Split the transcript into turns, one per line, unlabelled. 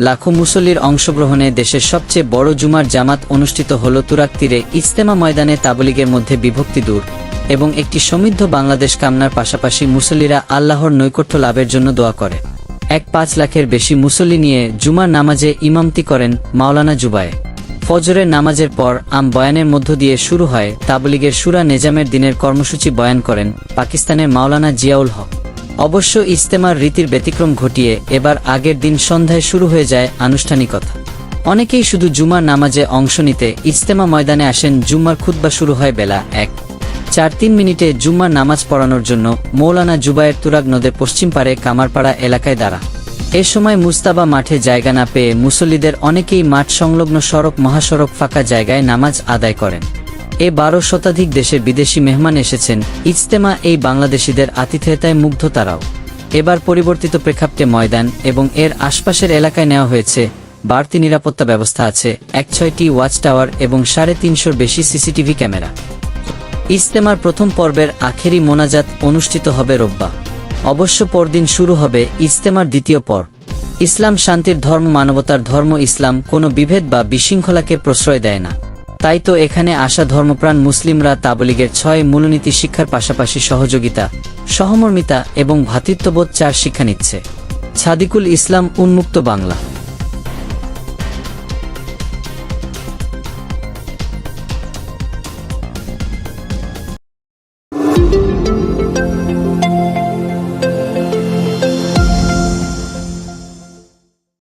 লাখো মুসল্লির অংশগ্রহণে দেশের সবচেয়ে বড় জুমার জামাত অনুষ্ঠিত হল তুরাক তীরে ইজতেমা ময়দানে তাবলিগের মধ্যে বিভক্তি দূর এবং একটি সমৃদ্ধ বাংলাদেশ কামনার পাশাপাশি মুসল্লিরা আল্লাহর নৈকট্য লাভের জন্য দোয়া করে। এক পাঁচ লাখের বেশি মুসল্লি নিয়ে জুমার নামাজে ইমামতি করেন মাওলানা জুবায়ে ফজরের নামাজের পর আম বয়ানের মধ্য দিয়ে শুরু হয় তাবলিগের সুরা নেজামের দিনের কর্মসূচি বয়ান করেন পাকিস্তানের মাওলানা জিয়াউল হক। অবশ্য ইস্তেমার রীতির ব্যতিক্রম ঘটিয়ে এবার আগের দিন সন্ধ্যায় শুরু হয়ে যায় আনুষ্ঠানিকতা। অনেকেই শুধু জুমার নামাজে অংশ নিতে ইজতেমা ময়দানে আসেন জুম্মার খুতবা শুরু হয় বেলা এক। চার তিন মিনিটে জুম্মার নামাজ পড়ানোর জন্য মৌলানা জুবায়ের তুরাগ নদের পশ্চিম পারে কামারপাড়া এলাকায় দাঁড়া। এ সময় মুস্তাবা মাঠে জায়গা না পেয়ে মুসল্লিদের অনেকেই মাঠ সংলগ্ন সড়ক মহাসড়ক ফাঁকা জায়গায় নামাজ আদায় করেন। এ বারো শতাধিক দেশের বিদেশি মেহমান এসেছেন। ইজতেমা এই বাংলাদেশিদের আতিথেয়তায় মুগ্ধ তারাও। এবার পরিবর্তিত প্রেক্ষাপটে ময়দান এবং এর আশপাশের এলাকায় নেওয়া হয়েছে বাড়তি নিরাপত্তা ব্যবস্থা আছে, এক ছয়টি ওয়াচ টাওয়ার এবং সাড়ে তিনশোর বেশি সিসিটিভি ক্যামেরা। ইজতেমার প্রথম পর্বের আখেরি মোনাজাত অনুষ্ঠিত হবে রোববার। অবশ্য পরদিন শুরু হবে ইজতেমার দ্বিতীয় পর্ব। ইসলাম শান্তির ধর্ম মানবতার ধর্ম ইসলাম কোনো বিভেদ বা বিশৃঙ্খলাকে প্রশ্রয় দেয় না। তাই তো এখানে আসা ধর্মপ্রাণ মুসলিমরা তাবলিগের ছয় মূলনীতি শিক্ষার পাশাপাশি সহযোগিতা, সহমর্মিতা এবং ভ্রাতৃত্ববোধ চার শিক্ষা নিচ্ছে। ছাদিকুল ইসলাম, উন্মুক্ত বাংলা।